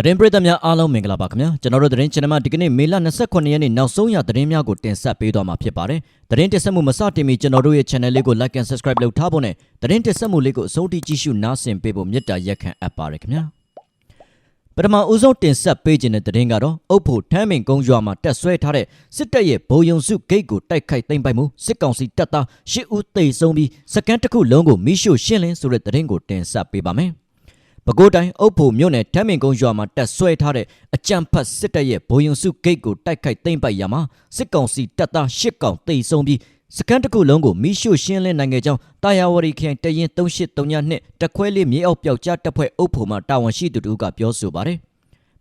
သတင်းပရိသတ်များအားလုံးမင်္ဂလာပါခင်ဗျာကျွန်တော်တို့သတင်း channel မှာဒီကနေ့မေလ29ရက်နေ့နောက်ဆုံးရသတင်းများကိုတင်ဆက်ပေးသွားမှာဖြစ်ပါတယ်သတင်းတင်ဆက်မှုမစတင်မီကျွန်တော်တို့ရဲ့ channel လေးကို like and subscribe လုပ်ထားဖို့နဲ့သတင်းတင်ဆက်မှုလေးကိုအဆုံးထိကြည့်ရှုနားဆင်ပေးဖို့မေတ္တာရက်ခံအပ်ပါတယ်ခင်ဗျာပထမဦးဆုံးတင်ဆက်ပေးခြင်းတဲ့သတင်းကတော့အုပ်ဖို့ထမ်းမင်ကုန်းရွာမှာတက်ဆွဲထားတဲ့စစ်တပ်ရဲ့ဘုံယုံစုဂိတ်ကိုတိုက်ခိုက်သိမ်းပိုက်မှုစစ်ကောင်စီတပ်သား၈ဦးသေဆုံးပြီးစကန်တစ်ခုလုံးကိုမိရှို့ရှင်းလင်းဆိုတဲ့သတင်းကိုတင်ဆက်ပေးပါမယ် ပဲခူးတိုင်းအုပ်ဖို့မြို့နယ်ထမ်းမင်ကုန်းရွာမှာတက်ဆွဲထားတဲ့အကြံဖတ်စစ်တပ်ရဲ့ဘုံယုံစုဂိတ်ကိုတိုက်ခိုက်သိမ်းပိုက်ရမှာစစ်ကောင်စီတပ်သား၈ကောင်သေဆုံးပြီးစကန်တစ်ခုလုံးကိုမိရှို့ရှင်းလင်းနိုင်ခဲ့ကြောင်းတာယာဝရီခရိုင်တရင်3832တက်ခွဲလေးမြေအောက်ပျောက်ကြားတပ်ဖွဲ့အုပ်ဖို့မှတာဝန်ရှိသူတို့ကပြောဆိုပါတယ်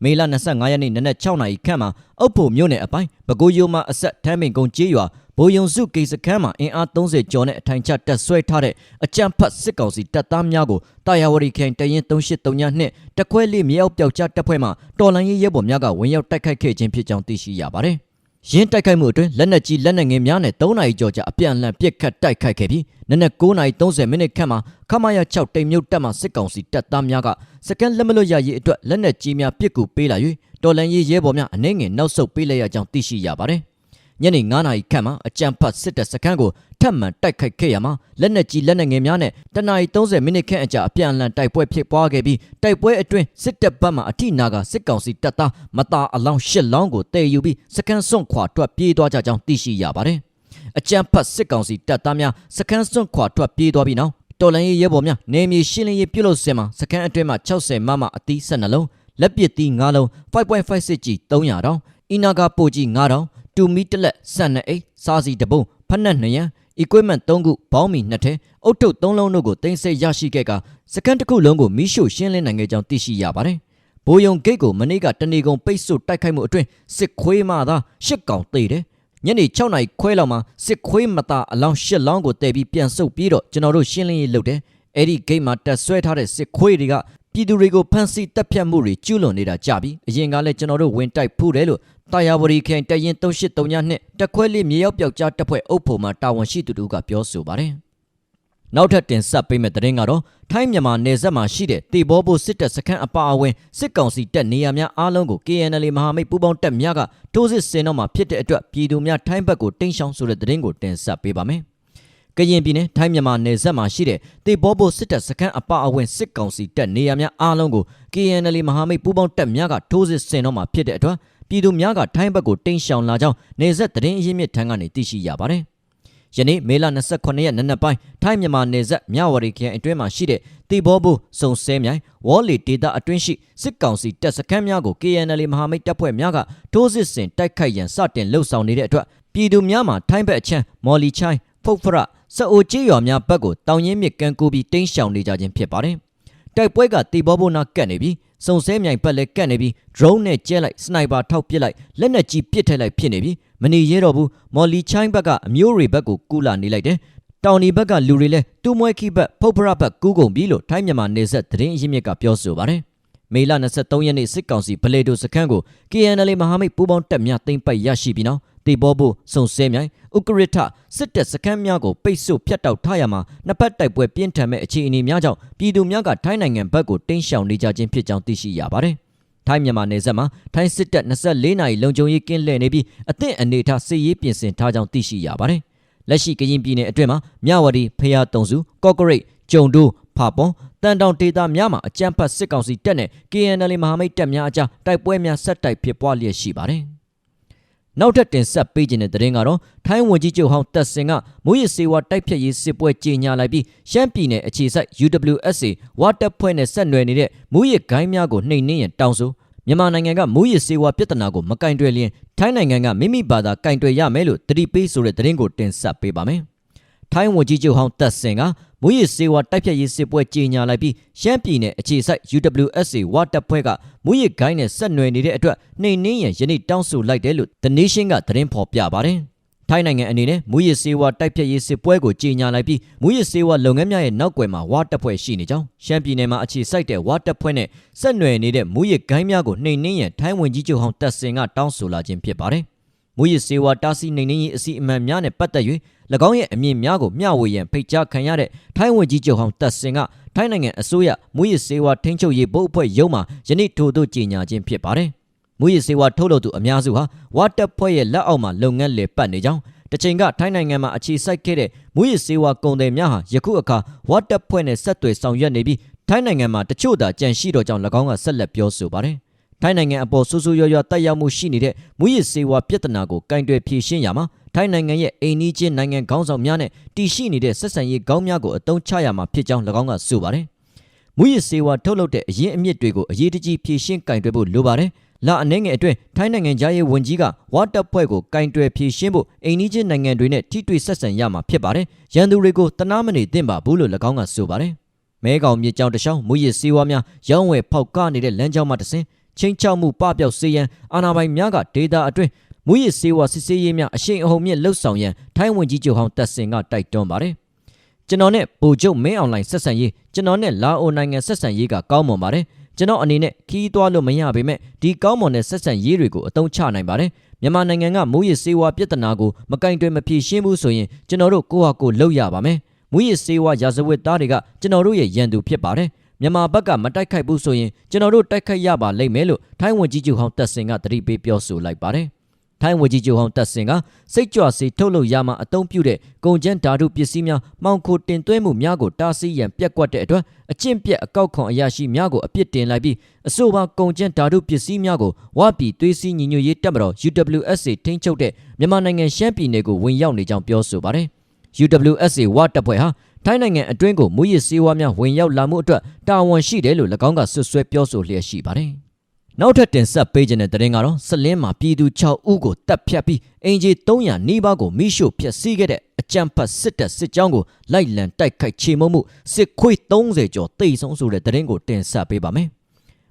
မေလ25ရက်နေ့နနက်6နာရီခန့်မှာအုပ်ဖို့မြို့နယ်အပိုင်းပဲခူးရိုးမှအဆက်ထမ်းမင်ကုန်းကျေးရွာဘိုးယုံစုကိစ္စခန်းမှာအင်အား30ကျော်နဲ့အထိုင်ချတက်ဆွဲထားတဲ့အကြံဖတ်စစ်ကောင်စီတပ်သားများကိုတာယာဝရီခိုင်တရင်3832နှစ်တခွဲလေးမြေအောက်ပျောက်ကြားတပ်ဖွဲ့မှတော်လန်ရေးရဲဘော်များကဝင်ရောက်တိုက်ခိုက်ခဲ့ခြင်းဖြစ်ကြောင်းသိရှိရပါတယ်။ ရင်းတိုက်ခိုက်မှုအတွင်းလက်နက်ကြီးလက်နက်ငယ်များနဲ့3နာရီကျော်ကြာအပြန်အလှန်ပစ်ခတ်တိုက်ခိုက်ခဲ့ပြီးနနက်9:30မိနစ်ခန့်မှာခမာယာ6တိမ်မြုပ်တပ်မှစစ်ကောင်စီတပ်သားများကစကန်လက်မလွတ်ရရေးအတွက်လက်နက်ကြီးများပစ်ကူပေးလာ၍တော်လန်ရေးရဲဘော်များအနှဲငယ်နောက်ဆုတ်ပေးလိုက်ရကြောင်းသိရှိရပါတယ်။ ညနေ9နာရီခန့်မှာအကြံဖတ်စစ်တပ်စခန်းကိုထပ်မံတိုက်ခိုက်ခဲ့ရမှာလက်နက်ကြီးလက်နက်ငယ်များနဲ့တနအီ30မိနစ်ခန့်အကြာအပြန်အလှန်တိုက်ပွဲဖြစ်ပွားခဲ့ပြီးတိုက်ပွဲအတွင်းစစ်တပ်ဘက်မှအထိနာကစစ်ကောင်စီတပ်သားမတာအလောင်း၈လောင်းကိုတည်ယူပြီးစခန်းစွန့်ခွာထွက်ပြေးသွားကြကြောင်းသိရှိရပါတယ်။အကြံဖတ်စစ်ကောင်စီတပ်သားများစခန်းစွန့်ခွာထွက်ပြေးသွားပြီးနောက်တော်လန်ရေးရဲဘော်များနေမြေရှင်းလင်းရေးပြုလုပ်စင်မှာစခန်းအတွင်းမှာ60မမအသီး12လုံးလက်ပစ်သီး9လုံး5.56ကြီး300တောင်အီနာဂါပိုကြီး9တောင် တူမီတလက်ဆန်နှစ်အိတ်စားစီတပုံဖက်နှက်2ရန် equipment 3ခုဘောင်းမီ2ထဲအုတ်ထုပ်3လုံးတို့ကိုတင်ဆက်ရရှိခဲ့ကစကန်တစ်ခုလုံးကိုမီးရှို့ရှင်းလင်းနိုင်ခဲ့ကြောင်းသိရှိရပါတယ်။ဘိုးယုံဂိတ်ကိုမနေ့ကတနေကုန်ပိတ်ဆို့တိုက်ခိုက်မှုအတွင်းစစ်ခွေးမှသာရှစ်ကောင်သေတယ်။ညနေ6နာရီခွဲလောက်မှာစစ်ခွေးမသားအလောင်းရှစ်လောင်းကိုတည်ပြီးပြန်ဆုတ်ပြီးတော့ကျွန်တော်တို့ရှင်းလင်းရေးလုပ်တယ်။အဲ့ဒီဂိတ်မှာတက်ဆွဲထားတဲ့စစ်ခွေးတွေကပြည်သူတွေကိုဖမ်းဆီးတပ်ဖြတ်မှုတွေကျူးလွန်နေတာကြပြီအရင်ကလည်းကျွန်တော်တို့ဝင်တိုက်ဖို့တယ်လို့ တာယာဝရီခိုင်တရင်3832နှစ်တက်ခွဲလေးမြေရောက်ပြောက်ကြားတပ်ဖွဲ့အုပ်ဖို့မှတာဝန်ရှိသူတို့ကပြောဆိုပါတယ်နောက်ထပ်တင်ဆက်ပေးမယ့်သတင်းကတော့ထိုင်းမြန်မာနယ်စပ်မှာရှိတဲ့တေဘောဘိုစစ်တပ်စခန်းအပါအဝင်စစ်ကောင်စီတပ်နေရာများအားလုံးကို KNL မဟာမိတ်ပူးပေါင်းတပ်များကထိုးစစ်ဆင်တော့မှာဖြစ်တဲ့အတွက်ပြည်သူများထိုင်းဘက်ကိုတိန့်ရှောင်ဆိုတဲ့သတင်းကိုတင်ဆက်ပေးပါမယ်။ကရင်ပြည်နယ်ထိုင်းမြန်မာနယ်စပ်မှာရှိတဲ့တေဘောဘိုစစ်တပ်စခန်းအပါအဝင်စစ်ကောင်စီတပ်နေရာများအားလုံးကို KNL မဟာမိတ်ပူးပေါင်းတပ်များကထိုးစစ်ဆင်တော့မှာဖြစ်တဲ့အတွက် ပြည်သူများကထိုင်းဘက်ကိုတိန့်ရှောင်လာကြောင်းနေဆက်သတင်းအရင်းမြစ်ထံကနေသိရှိရပါတယ်။ယနေ့မေလ28ရက်နနက်ပိုင်းထိုင်းမြန်မာနယ်စပ်မြဝတီခရိုင်အတွင်းမှာရှိတဲ့တီဘောဘူးစုံစဲမြိုင်ဝေါ်လီဒေတာအတွင်းရှိစစ်ကောင်စီတပ်စခန်းများကို KNL မဟာမိတ်တပ်ဖွဲ့များကထိုးစစ်ဆင်တိုက်ခိုက်ရန်စတင်လှုပ်ဆောင်နေတဲ့အတွက်ပြည်သူများမှာထိုင်းဘက်အချမ်းမော်လီချိုင်းဖုတ်ဖရစအိုကျေးရွာများဘက်ကိုတောင်ရင်းမြစ်ကန်ကူပြီးတင်းရှောင်နေကြခြင်းဖြစ်ပါတယ်။တိုက်ပွဲကတီဘောဘူးနာကတ်နေပြီး စုံစဲမြိုင်ဘက်လည်းကတ်နေပြီး drone နဲ့ကျဲလိုက်စနိုက်ပါထောက်ပစ်လိုက်လက်နက်ကြီးပစ်ထည့်လိုက်ဖြစ်နေပြီးမနေရဲတော့ဘူးမော်လီချိုင်းဘက်ကအမျိုးတွေဘက်ကိုကူလာနေလိုက်တယ်တောင်ဒီဘက်ကလူတွေလည်းတူမွဲခိဘက်ဖုတ်ဖရဘက်ကူးကုန်ပြီလို့ထိုင်းမြန်မာနေဆက်သတင်းအရင်းမြစ်ကပြောဆိုပါတယ်မေလ23ရက်နေ့စစ်ကောင်စီဗလေတိုစခန်းကို KNL မဟာမိတ်ပူးပေါင်းတပ်များတင်ပိုက်ရရှိပြီးနောက် တေဘောဘူးစုံစဲမြိုင်ဥကရထစစ်တပ်စခန်းများကိုပိတ်ဆို့ဖျက်တောက်ထားရမှာနှစ်ဖက်တိုက်ပွဲပြင်းထန်မဲ့အခြေအနေများကြောင့်ပြည်သူများကထိုင်းနိုင်ငံဘက်ကိုတင်းရှောင်နေကြခြင်းဖြစ်ကြောင်းသိရှိရပါတယ်ထိုင်းမြန်မာနယ်စပ်မှာထိုင်းစစ်တပ်24နာရီလုံခြုံရေးကင်းလှည့်နေပြီးအသင့်အနေထားစစ်ရေးပြင်ဆင်ထားကြောင်းသိရှိရပါတယ်။လက်ရှိကရင်ပြည်နယ်အတွင်းမှာမြဝတီဖျားတုံစုကော့ကရိတ်ကျုံတိုးဖာပွန်တန်တောင်ဒေသများမှာအကြမ်းဖက်စစ်ကောင်စီတပ်နဲ့ KNL မဟာမိတ်တပ်များအကြားတိုက်ပွဲများဆက်တိုက်ဖြစ်ပွားလျက်ရှိပါတယ်။ နောက်ထပ်တင်ဆက်ပေးခြင်းတဲ့သတင်းကတော့ထိုင်းဝန်ကြီးချုပ်ဟောင်းတက်စင်ကမူရစ်စေဝါတိုက်ဖြတ်ရေးစစ်ပွဲကြေညာလိုက်ပြီးရှမ်းပြည်နယ်အခြေစိုက် UWSA ဝါတပ်ဖွဲ့နဲ့ဆက်နွယ်နေတဲ့မူရစ်ဂိုင်းများကိုနှိမ်နင်းရန်တောင်းဆိုမြန်မာနိုင်ငံကမူရစ်စေဝါပြဿနာကိုမကင်တွယ်လျင်ထိုင်းနိုင်ငံကမိမိဘာသာကင်တွယ်ရမယ်လို့တတိပေးဆိုတဲ့သတင်းကိုတင်ဆက်ပေးပါမယ်။ထိုင်းဝန်ကြီးချုပ်ဟောင်းတက်စင်က မူရစ်စေဝါတိုက်ဖြတ်ရေးစစ်ပွဲကြေညာလိုက်ပြီးရှမ်းပြည်နယ်အခြေစိုက် UWSA ဝါတပ်ဖွဲ့ကမူရစ်ဂိုင်းနဲ့ဆက်နွယ်နေတဲ့အတွက်နှိမ်နင်းရန်ယနေ့တောင်းဆိုလိုက်တယ်လို့ The Nation ကသတင်းဖော်ပြပါတယ်။ထိုင်းနိုင်ငံအနေနဲ့မူရစ်စေဝါတိုက်ဖြတ်ရေးစစ်ပွဲကိုကြေညာလိုက်ပြီးမူရစ်စေဝါလုပ်ငန်းများရဲ့နောက်ကွယ်မှာဝါတပ်ဖွဲ့ရှိနေကြောင်းရှမ်းပြည်နယ်မှာအခြေစိုက်တဲ့ဝါတပ်ဖွဲ့နဲ့ဆက်နွယ်နေတဲ့မူရစ်ဂိုင်းများကိုနှိမ်နင်းရန်ထိုင်းဝန်ကြီးချုပ်ဟောင်းတက်စင်ကတောင်းဆိုလာခြင်းဖြစ်ပါတယ်။ မူရစ်စေဝါတားဆီးနှိမ်နင်းရေးအစီအမံများနဲ့ပတ်သက်၍၎င်းရဲ့အမြင်များကိုမျှဝေရန်ဖိတ်ကြားခံရတဲ့ထိုင်းဝန်ကြီးချုပ်ဟောင်းတက်စင်ကထိုင်းနိုင်ငံအစိုးရမူရစ်စေဝါထိန်းချုပ်ရေးဘုတ်အဖွဲ့ရုံးမှယနေ့ထို့သို့ကြေညာခြင်းဖြစ်ပါတယ်။မူရစ်စေဝါထုတ်လုပ်သူအများစုဟာဝါတပ်ဖွဲ့ရဲ့လက်အောက်မှာလုပ်ငန်းလည်ပတ်နေကြောင်းတချိန်ကထိုင်းနိုင်ငံမှာအခြေစိုက်ခဲ့တဲ့မူရစ်စေဝါကုန်သည်များဟာယခုအခါဝါတပ်ဖွဲ့နဲ့ဆက်သွယ်ဆောင်ရွက်နေပြီးထိုင်းနိုင်ငံမှာတချို့သာကြန့်ရှိတော့ကြောင်း၎င်းကဆက်လက်ပြောဆိုပါတယ်။ ထိုင်းနိုင်ငံအပေါ်ဆူဆူရွရွတက်ရောက်မှုရှိနေတဲ့မူရစ်စေဝါပြဿနာကိုကင်တွယ်ဖြေရှင်းရမှာထိုင်းနိုင်ငံရဲ့အိမ်နီးချင်းနိုင်ငံခေါင်းဆောင်များနဲ့တည်ရှိနေတဲ့ဆက်ဆံရေးကောင်းများကိုအသုံးချရမှာဖြစ်ကြောင်း၎င်းကဆိုပါတယ်။မူရစ်စေဝါထုတ်လုပ်တဲ့အရင်းအမြစ်တွေကိုအရေးတကြီးဖြေရှင်းကင်တွယ်ဖို့လိုပါတယ်။လာအနေငယ်အတွင်းထိုင်းနိုင်ငံသားရေးဝန်ကြီးကဝါတပ်ဖွဲ့ကိုကင်တွယ်ဖြေရှင်းဖို့အိမ်နီးချင်းနိုင်ငံတွေနဲ့ထိတွေ့ဆက်ဆံရမှာဖြစ်ပါတယ်။ရန်သူတွေကိုတနာမနေသင့်ပါဘူးလို့၎င်းကဆိုပါတယ်။မဲကောင်မြစ်ကြောင်တခြားမူရစ်စေဝါများရောင်းဝယ်ဖောက်ကားနေတဲ့လမ်းကြောင်းမှတစ်ဆင့် ချင်းချောက်မှုပပျောက်စေရန်အာဏာပိုင်များကဒေတာအတွင်းမူရစ်စေဝါစစ်ဆေးရေးများအရှိန်အဟုန်မြင့်လှုပ်ဆောင်ရန်ထိုင်းဝန်ကြီးချုပ်ဟောင်းတက်စင်ကတိုက်တွန်းပါတယ်။ကျွန်တော်နဲ့ဗိုလ်ချုပ်မင်းအွန်လိုင်းဆက်ဆံရေးကျွန်တော်နဲ့လာအိုနိုင်ငံဆက်ဆံရေးကကောင်းမွန်ပါတယ်။ကျွန်တော်အနေနဲ့ခီးသွားလို့မရပေမဲ့ဒီကောင်းမွန်တဲ့ဆက်ဆံရေးတွေကိုအသုံးချနိုင်ပါတယ်။မြန်မာနိုင်ငံကမူရစ်စေဝါပြဿနာကိုမကင်တွယ်မဖြေရှင်းဘူးဆိုရင်ကျွန်တော်တို့ကိုယ့်ဟာကိုယ်လုပ်ရပါမယ်။မူရစ်စေဝါရာဇဝတ်သားတွေကကျွန်တော်တို့ရဲ့ရန်သူဖြစ်ပါတယ်။ မြန်မာဘက်ကမတိုက်ခိုက်ဘူးဆိုရင်ကျွန်တော်တို့တိုက်ခိုက်ရပါလိမ့်မယ်လို့ထိုင်းဝန်ကြီးချုပ်ဟောင်းတက်စင်ကတတိပေးပြောဆိုလိုက်ပါတယ်။ထိုင်းဝန်ကြီးချုပ်ဟောင်းတက်စင်ကစိတ်ကြွစေထုတ်လုပ်ရမှအသုံးပြုတဲ့ကုန်ကျန်းဓာတုပစ္စည်းများမှောင်ခိုတင်သွင်းမှုများကိုတားဆီးရန်ပြက်ကွက်တဲ့အတွက်အကျင့်ပြက်အကောက်ခွန်အရာရှိများကိုအပြစ်တင်လိုက်ပြီးအဆိုပါကုန်ကျန်းဓာတုပစ္စည်းများကိုဝပြည်သွေးစည်းညီညွတ်ရေးတပ်မတော် UWSA ထိန်းချုပ်တဲ့မြန်မာနိုင်ငံရှမ်းပြည်နယ်ကိုဝင်ရောက်နေကြောင်းပြောဆိုပါတယ်။ UWSA ဝတပ်ဖွဲ့ဟာ ထိုင်းနိုင်ငံအတွင်းကိုမူရစ်စေဝါများဝင်ရောက်လာမှုအတွက်တာဝန်ရှိတယ်လို့၎င်းကဆွဆွဲပြောဆိုလျက်ရှိပါတယ်။နောက်ထပ်တင်ဆက်ပေးခြင်းတဲ့တဲ့ရင်ကတော့စလင်းမှာပြည်သူ6ဦးကိုတပ်ဖြတ်ပြီးအင်ဂျီ300နီးပါးကိုမိရှို့ဖျက်ဆီးခဲ့တဲ့အကြမ်းဖက်စစ်တပ်စစ်ကြောင်းကိုလိုက်လံတိုက်ခိုက်ချေမှုမှုစစ်ခွေး30ကျော်တိတ်ဆုံးဆိုတဲ့တဲ့ရင်ကိုတင်ဆက်ပေးပါမယ်။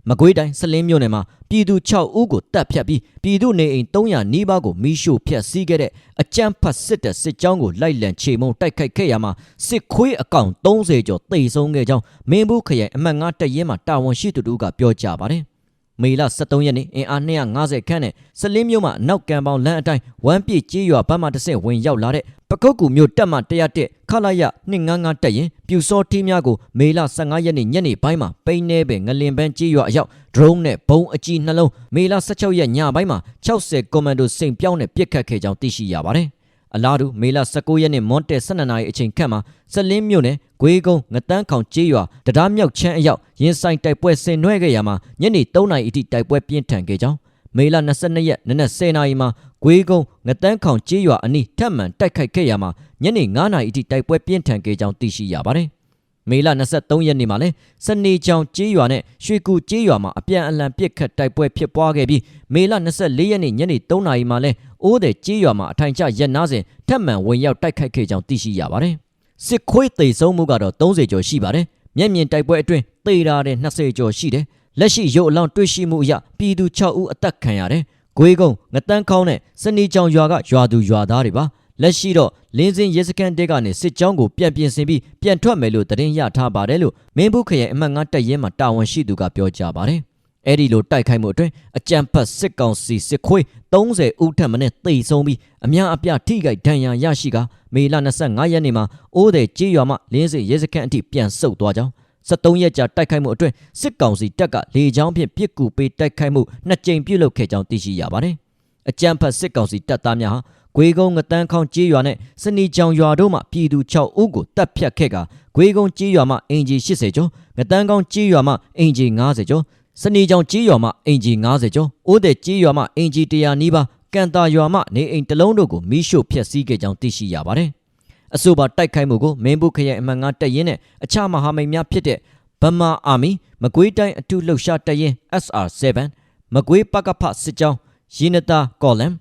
မကွေးတိုင်းစလင်းမြို့နယ်မှာပြည်သူ6ဦးကိုတပ်ဖြတ်ပြီးပြည်သူနေအိမ်300နီးပါးကိုမိရှို့ဖျက်ဆီးခဲ့တဲ့အကြမ်းဖက်စစ်တပ်စစ်ကြောင်းကိုလိုက်လံချေမှုန်းတိုက်ခိုက်ခဲ့ရမှာစစ်ခွေးအကောင်30ကျော်တိတ်ဆုံးခဲ့ကြောင်းမင်းဘူးခရိုင်အမှတ်9တပ်ရင်းမှာတာဝန်ရှိသူတို့ကပြောကြားပါတယ်။ မေလ23ရက်နေ့အင်အား250ခန့်နဲ့စလင်းမြို့မှာနောက်ကံပေါင်လမ်းအတိုင်းဝမ်းပြည့်ကြေးရွာဘက်မှတစ်ဆင့်ဝင်ရောက်လာတဲ့ပကုတ်ကူမြို့တပ်မှ101ခလာရ255တက်ရင်ပြူစောထီးများကိုမေလ15ရက်နေ့ညနေပိုင်းမှာပိန်းနေပင်ငလင်ပန်းကြေးရွာအရောက်ဒရုန်းနဲ့ဘုံအကြီးနှလုံးမေလ16ရက်ညပိုင်းမှာ60ကွန်မန်ဒိုစိန်ပြောင်းနဲ့ပစ်ခတ်ခဲ့ကြောင်းသိရှိရပါတယ်။ အလားတူမေလ19ရက်နေ့မွန်တဲ12နာရီအချိန်ခန့်မှာစလင်းမြို့နယ်ဂွေးကုန်းငတန်းခေါင်ကျေးရွာတရားမြောက်ချမ်းအရောက်ရင်ဆိုင်တိုက်ပွဲဆင်နွှဲခဲ့ရမှာညနေ3နာရီအထိတိုက်ပွဲပြင်းထန်ခဲ့ကြောင်းမေလ22ရက်နနက်10:00နာရီမှာဂွေးကုန်းငတန်းခေါင်ကျေးရွာအနီးထပ်မံတိုက်ခိုက်ခဲ့ရမှာညနေ9:00နာရီအထိတိုက်ပွဲပြင်းထန်ခဲ့ကြောင်းသိရှိရပါတယ်။မေလ23ရက်နေ့မှာလဲစနေချောင်ကျေးရွာနဲ့ရွှေကူကျေးရွာမှာအပြန်အလှန်ပစ်ခတ်တိုက်ပွဲဖြစ်ပွားခဲ့ပြီးမေလ24ရက်နေ့ညနေ3:00နာရီမှာလဲ အိုးတဲ့ကျေးရွာမှာအထိုင်ကျရက်နာစဉ်ထပ်မံဝင်ရောက်တိုက်ခိုက်ခဲ့ကြောင်းသိရှိရပါတယ်။စစ်ခွေးသိမ်းဆုံးမှုကတော့30ကျော်ရှိပါတယ်။မျက်မြင်တိုက်ပွဲအတွင်းသေတာတဲ့20ကျော်ရှိတယ်။လက်ရှိရုပ်အလောင်းတွေ့ရှိမှုအရပြည်သူ6ဦးအသက်ခံရတယ်။ဂွေးကုန်းငတန်းခေါင်းနဲ့စနီချောင်ရွာကရွာသူရွာသားတွေပါလက်ရှိတော့လင်းစင်ရဲစခန်းတက်ကနေစစ်ကြောင်းကိုပြန်ပြင်ဆင်ပြီးပြန်ထွက်မယ်လို့သတင်းရထားပါတယ်လို့မင်းဘူးခရိုင်အမှတ်9တပ်ရင်းမှာတာဝန်ရှိသူကပြောကြားပါတယ် အဲ့ဒီလိုတိုက်ခိုက်မှုအတွင်းအကြံဖတ်စစ်ကောင်စီစစ်ခွေး30ဦးထက်မနည်းတိတ်ဆုံးပြီးအများအပြားထိခိုက်ဒဏ်ရာရရှိကမေလ25ရက်နေ့မှာအိုးတဲ့ကြေးရွာမှလင်းစင်ရဲစခန်းအထိပြန်ဆုတ်သွားကြောင်း73ရက်ကြာတိုက်ခိုက်မှုအတွင်းစစ်ကောင်စီတပ်ကလေကြောင်းဖြင့်ပစ်ကူပေးတိုက်ခိုက်မှုနှစ်ကြိမ်ပြုလုပ်ခဲ့ကြောင်းသိရှိရပါတယ်။အကြမ်းဖက်စစ်ကောင်စီတပ်သားများဟာဂွေကုန်းငတန်းခေါင်းကြေးရွာနဲ့စနီကြောင်ရွာတို့မှပြည်သူ6ဦးကိုတပ်ဖြတ်ခဲ့ကဂွေကုန်းကြေးရွာမှအင်ဂျီ80ကျော်ငတန်းခေါင်းကြေးရွာမှအင်ဂျီ90ကျော် စနီကြောင်ကြေးရွာမှအင်ဂျီ90ကျော်အိုးတဲ့ကြေးရွာမှအင်ဂျီ100နီးပါးကန်တာရွာမှနေအိမ်တစ်လုံးတို့ကိုမိရှို့ဖျက်ဆီးခဲ့ကြောင်းသိရှိရပါတယ်။အဆိုပါတိုက်ခိုက်မှုကိုမင်းဘူးခရိုင်အမှန်ငါတက်ရင်နဲ့အခြားမဟာမိတ်များဖြစ်တဲ့ဗမာအာမီမကွေးတိုင်းအထူးလှုပ်ရှားတရင် SR7 မကွေးပကဖစစ်ကြောင်းရင်းနတာကော်လမ်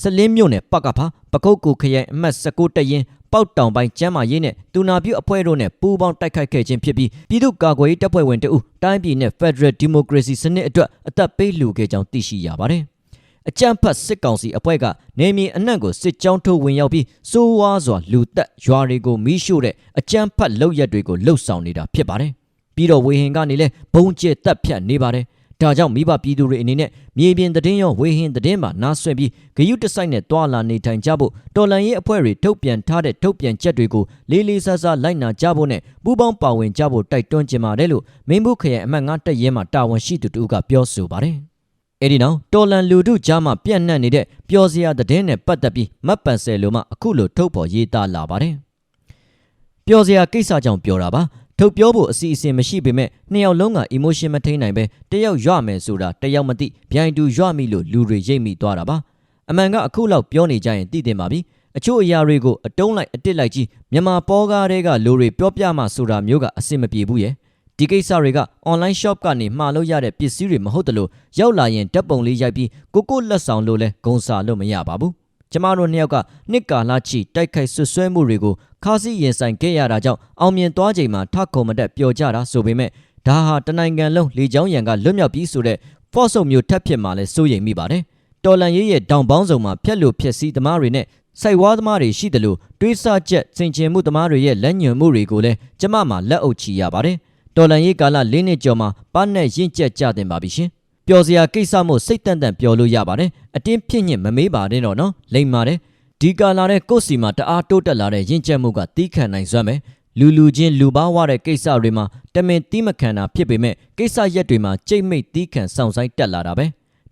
စလင်းမြို့နယ်ပကဖပကုတ်ကူခရိုင်အမှတ်19တရင်ပေါက်တောင်ပိုင်းကျမ်းမာရေးနဲ့တူနာပြုအဖွဲ့တို့နဲ့ပူးပေါင်းတိုက်ခိုက်ခဲ့ခြင်းဖြစ်ပြီးပြည်သူ့ကာကွယ်ရေးတပ်ဖွဲ့ဝင်တအုပ်တိုင်းပြည်နဲ့ Federal Democracy စနစ်အတွက်အသက်ပေးလှူခဲ့ကြောင်းသိရှိရပါတယ်။အကြမ်းဖက်စစ်ကောင်စီအဖွဲ့ကနေမြေအနှံ့ကိုစစ်ကြောင်းထုတ်ဝင်ရောက်ပြီးစိုးဝါးစွာလူတက်ရွာတွေကိုမီးရှို့တဲ့အကြမ်းဖက်လုပ်ရက်တွေကိုလှုပ်ဆောင်နေတာဖြစ်ပါတယ်။ပြီးတော့ဝေဟင်ကနေလဲဘုံကျဲတက်ဖြတ်နေပါတယ် ဒါကြောင့်မိဘပြည်သူတွေအနေနဲ့မြေပြင်သတင်းရောဝေဟင်သတင်းမှာနားဆွဲပြီးဂယုတစိုက်နဲ့တွာလာနေထိုင်ကြဖို့တော်လန်ရေးအဖွဲ့တွေထုတ်ပြန်ထားတဲ့ထုတ်ပြန်ချက်တွေကိုလေးလေးစားစားလိုက်နာကြဖို့နဲ့ပူးပေါင်းပါဝင်ကြဖို့တိုက်တွန်းကြပါတယ်လို့မင်းဘူးခရိုင်အမှတ်9တပ်ရဲမှတာဝန်ရှိသူတို့ကပြောဆိုပါတယ်။အဲဒီနောက်တော်လန်လူတို့ကြားမှာပြန့်နှံ့နေတဲ့ပျော်စရာသတင်းနဲ့ပတ်သက်ပြီးမတ်ပန်ဆယ်လိုမှအခုလိုထုတ်ဖော်ရေးသားလာပါတယ်။ပျော်စရာကိစ္စကြောင့်ပြောတာပါ။ ထုတ်ပြောဖို့အစီအစဉ်မရှိပေမဲ့နှစ်ယောက်လုံးက emotion မထိန်နိုင်ပဲတယောက်ရွမယ်ဆိုတာတယောက်မသိဗျိုင်တူရွမိလို့လူတွေရိတ်မိသွားတာပါအမှန်ကအခုလောက်ပြောနေကြရင်သိတင်ပါပြီအချို့အရာတွေကိုအတုံးလိုက်အတစ်လိုက်ကြီးမြန်မာပေါ်ကားတွေကလူတွေပြောပြမှဆိုတာမျိုးကအဆင်မပြေဘူးရဲ့ဒီကိစ္စတွေက online shop ကနေမှာလို့ရတဲ့ပစ္စည်းတွေမဟုတ်တလို့ရောက်လာရင်ဓာတ်ပုံလေးရိုက်ပြီးကိုကိုလက်ဆောင်လို့လဲဂုံစာလို့မရပါဘူး ကျမတို့နှစ်ယောက်ကနှစ်ကာလချီတိုက်ခိုက်ဆွဆွဲမှုတွေကိုခါးစီရင်ဆိုင်ခဲ့ရတာကြောင့်အောင်မြင်သွားချိန်မှာထခုံမတက်ပျော်ကြတာဆိုပေမဲ့ဒါဟာတနိုင်ငံလုံးလေချောင်းရံကလွတ်မြောက်ပြီးဆိုတဲ့ force စုံမျိုးထပ်ဖြစ်မှာလဲစိုးရိမ်မိပါတယ်တော်လန်ရေးရဲ့တောင်ပေါင်းစုံမှာဖြက်လို့ဖြက်စီးသမားတွေနဲ့စိုက်ဝါးသမားတွေရှိတယ်လို့တွေးဆချက်စင်ကျင်မှုသမားတွေရဲ့လက်ညွန်မှုတွေကိုလည်းကျမမှာလက်အုပ်ချီရပါတယ်တော်လန်ရေးကာလ၄နှစ်ကျော်မှာပန်းနဲ့ရင့်ကျက်ကြတင်ပါပြီရှင် ပျော်စရာကိစ္စမို့စိတ်တန်တန်ပျော်လို့ရပါတယ်အတင်းဖြစ်ညစ်မမေးပါနဲ့တော့နော်လိမ့်ပါတယ်ဒီကာလာတဲ့ကိုယ့်စီမှာတအားတိုးတက်လာတဲ့ရင့်ကျက်မှုကတီးခံနိုင်စွမ်းမယ်လူလူချင်းလူပါဝတဲ့ကိစ္စတွေမှာတမင်တီးမခံတာဖြစ်ပေမဲ့ကိစ္စရက်တွေမှာကြိတ်မိတ်တီးခံဆောင်ဆိုင်တက်လာတာပဲ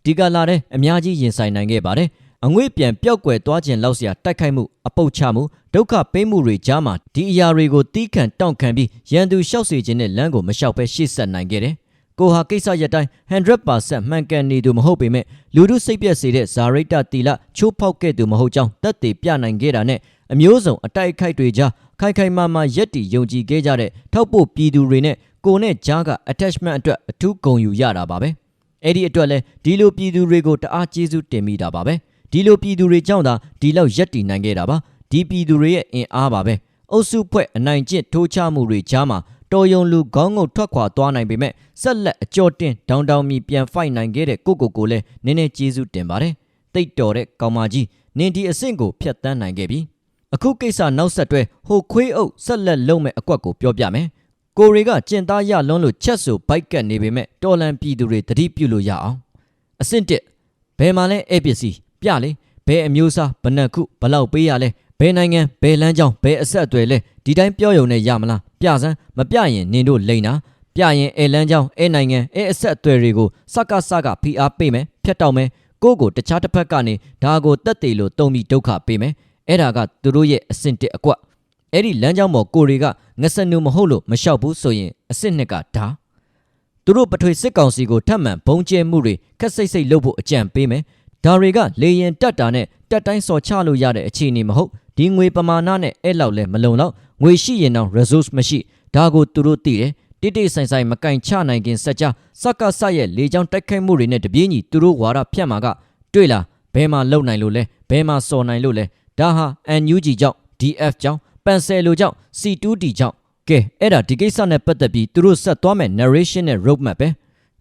ဒီကာလာတဲ့အများကြီးရင်ဆိုင်နိုင်ခဲ့ပါတယ်အငွေ့ပြန်ပျောက်ကွယ်သွားခြင်းလောက်စရာတိုက်ခိုက်မှုအပုတ်ချမှုဒုက္ခပေးမှုတွေကြားမှာဒီအရာတွေကိုတီးခံတောင့်ခံပြီးရန်သူလျှောက်စေခြင်းနဲ့လမ်းကိုမလျှောက်ပဲရှေ့ဆက်နိုင်ခဲ့တယ် ကိုဟာကိစ္စရက်တိုင်း100%မှန်ကန်နေသူမဟုတ်ပေမဲ့လူမှုစိတ်ပြက်စေတဲ့ဇာရိတတီလာချိုးဖောက်ခဲ့သူမဟုတ်ကြောင်းတက်တည်ပြနိုင်ခဲ့တာနဲ့အမျိုးစုံအတိုက်အခိုက်တွေကြားခိုင်ခိုင်မာမာရက်တီယုံကြည်ခဲ့ကြတဲ့ထောက်ပို့ပြည်သူတွေနဲ့ကိုနဲ့ကြားက attachment အတွက်အထူးဂုဏ်ယူရတာပါပဲအဲ့ဒီအတွက်လဲဒီလိုပြည်သူတွေကိုတအားကျေးဇူးတင်မိတာပါပဲဒီလိုပြည်သူတွေကြောင့်သာဒီလောက်ရက်တီနိုင်ခဲ့တာပါဒီပြည်သူတွေရဲ့အင်အားပါပဲအုပ်စုဖွဲ့အနိုင်ကျင့်ထိုးချမှုတွေကြားမှာ တော်ယုံလူခေါင်းငုံထွက်ခွာသွားနိုင်ပေမဲ့ဆက်လက်အကြောတင်ဒေါင်တောင်မီပြန်ဖိုက်နိုင်ခဲ့တဲ့ကိုကိုကိုလည်းနည်းနည်းကျေးဇူးတင်ပါတယ်တိတ်တော်တဲ့ကောင်မကြီးနင်ဒီအဆင့်ကိုဖျက်ဆီးနိုင်ခဲ့ပြီအခုကိစ္စနောက်ဆက်တွဲဟိုခွေးအုပ်ဆက်လက်လုံးမဲ့အကွက်ကိုပြောပြမယ်ကိုရီကကျင်သားရလွန်းလို့ချက်ဆိုဘိုက်ကတ်နေပေမဲ့တော်လန်ပြည်သူတွေတတိပြုလို့ရအောင်အဆင့်တစ်ဘယ်မှာလဲအဲ့ပစ္စည်းပြလေဘယ်အမျိုးအစားဘယ်နှခုဘယ်လောက်ပေးရလဲဘယ်နိုင်ငံဘယ်လမ်းကြောင်းဘယ်အဆက်အသွယ်လဲဒီတိုင်းပြောရုံနဲ့ရမလား ပြစမ်းမပြရင်နင်တို့လိန်တာပြရင်အဲလမ်းကြောင်းအဲနိုင်ငံအဲအဆက်အသွယ်တွေကိုစကစကဖိအားပေးမယ်ဖျက်တောက်မယ်ကိုကိုတခြားတစ်ဖက်ကနေဒါကိုတက်တေလို့တုံပြီးဒုက္ခပေးမယ်အဲ့ဒါကသူတို့ရဲ့အဆင့်တစ်အကွက်အဲ့ဒီလမ်းကြောင်းပေါ်ကိုတွေကငစနူမဟုတ်လို့မလျှောက်ဘူးဆိုရင်အဆင့်နှစ်ကဒါသူတို့ပထွေစစ်ကောင်စီကိုထပ်မံဘုံကျဲမှုတွေခက်စိတ်စိတ်လုပ်ဖို့အကြံပေးမယ်ဒါတွေကလေရင်တက်တာနဲ့တက်တိုင်းစော်ချလို့ရတဲ့အခြေအနေမဟုတ်ဒီငွေပမာဏနဲ့အဲ့လောက်လဲမလုံတော့ ငွေရှိရင်တော့ resource မရှိဒါကိုသူတို့သိတယ်တိတိဆိုင်ဆိုင်မကင်ချနိုင်ခင်စက်ကြစက္ကဆရဲ့လေကြောင်းတိုက်ခိုက်မှုတွေနဲ့တပြေးညီသူတို့ဝါဒဖြတ်မှာကတွေ့လားဘယ်မှာလုံနိုင်လို့လဲဘယ်မှာစော်နိုင်လို့လဲဒါဟာ NUG ကြောင့် DF ကြောင့်ပန်ဆယ်လိုကြောင့် C2D ကြောင့်ကဲအဲ့ဒါဒီကိစ္စနဲ့ပတ်သက်ပြီးသူတို့ဆက်သွားမဲ့ narration နဲ့ roadmap ပဲ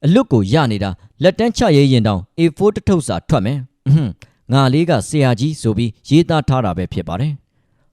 အလွတ်ကိုရနေတာလက်တန်းချရေးရင်တောင် A4 တထုပ်စာထွက်မယ်အဟွန်းငါလေးကဆရာကြီးဆိုပြီးရေးသားထားတာပဲဖြစ်ပါတယ်